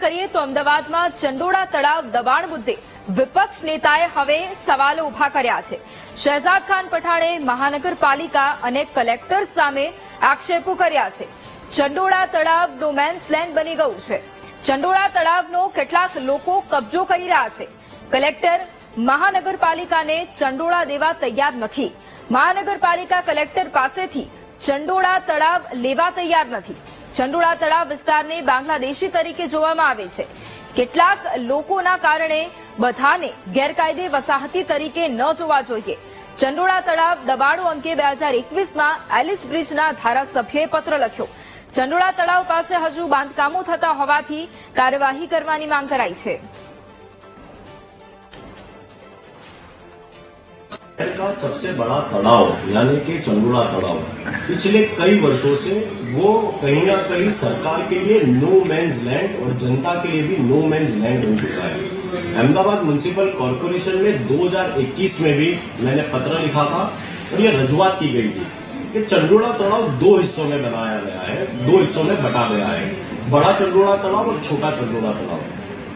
કરીએ તો અમદાવાદમાં ચંડોળા તળાવ દબાણ મુદ્દે વિપક્ષ નેતાએ હવે સવાલો ઊભા કર્યા છે. શહેજાદ ખાન પઠાણે મહાનગરપાલિકા અને કલેક્ટર સામે આક્ષેપો કર્યા છે. ચંડોળા તળાવ ડોમેન્સ લેન્ડ બની ગયું છે. ચંડોળા તળાવનો કેટલાક લોકો કબજો કરી રહ્યા છે. કલેક્ટર, મહાનગરપાલિકાને ચંડોળા દેવા તૈયાર નથી. મહાનગરપાલિકા કલેક્ટર પાસેથી ચંડોળા તળાવ લેવા તૈયાર નથી. ચંડોળા તળાવ વિસ્તારને બાંગ્લાદેશી તરીકે જોવામાં આવે છે. કેટલાક લોકોના કારણે બધાને ગેરકાયદે વસાહતી તરીકે ન જોવા જોઈએ. ચંડોળા તળાવ દબાણો અંગે બે હજાર એકવીસમાં એલિસ બ્રિજના ધારાસભ્યએ પત્ર લખ્યો. ચંડોળા તળાવ પાસે હજુ બાંધકામો થતા હોવાથી કાર્યવાહી કરવાની માંગ કરાઈ છે. शहर का सबसे बड़ा तड़ाव यानी कि चंदुड़ा तालाब पिछले कई वर्षों से वो कहीं ना कहीं सरकार के लिए नो मैंस लैंड और जनता के लिए भी नो मैंस लैंड हो चुका है। अहमदाबाद म्यूनिसिपल कॉरपोरेशन में 2021 में भी मैंने पत्र लिखा था और ये रजुआत की गई थी कि चंडोड़ा तालाब दो हिस्सों में बनाया गया है, दो हिस्सों में बटा गया है। बड़ा चंडोड़ा तालाब और छोटा चंडोड़ा तालाब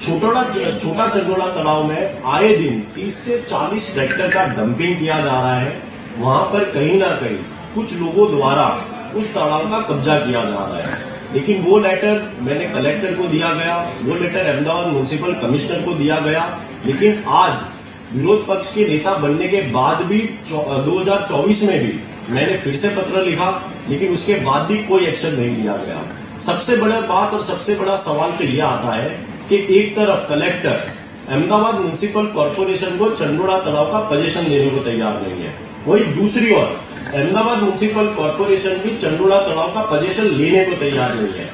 छोटा छोटा चंदोला तालाब में आए दिन 30 से 40 ट्रैक्टर का डंपिंग किया जा रहा है। वहाँ पर कहीं ना कहीं कुछ लोगों द्वारा उस तालाब का कब्जा किया जा रहा है। लेकिन वो लेटर मैंने कलेक्टर को दिया गया, वो लेटर अहमदाबाद म्यूनिसिपल कमिश्नर को दिया गया। लेकिन आज विरोध पक्ष के नेता बनने के बाद भी, चौ- 2024 में भी मैंने फिर से पत्र लिखा, लेकिन उसके बाद भी कोई एक्शन नहीं लिया गया। सबसे बड़ा बात और सबसे बड़ा सवाल तो यह आता है कि एक तरफ़ कलेक्टर, अहमदाबाद म्यूनिसिपल कॉरपोरेशन को चंडोड़ा तालाब का पजेशन देने को तैयार नहीं है। वही दूसरी ओर, अहमदाबाद म्यूनिसिपल कॉरपोरेशन भी चंडोड़ा तालाब का पजेशन लेने को तैयार नहीं है।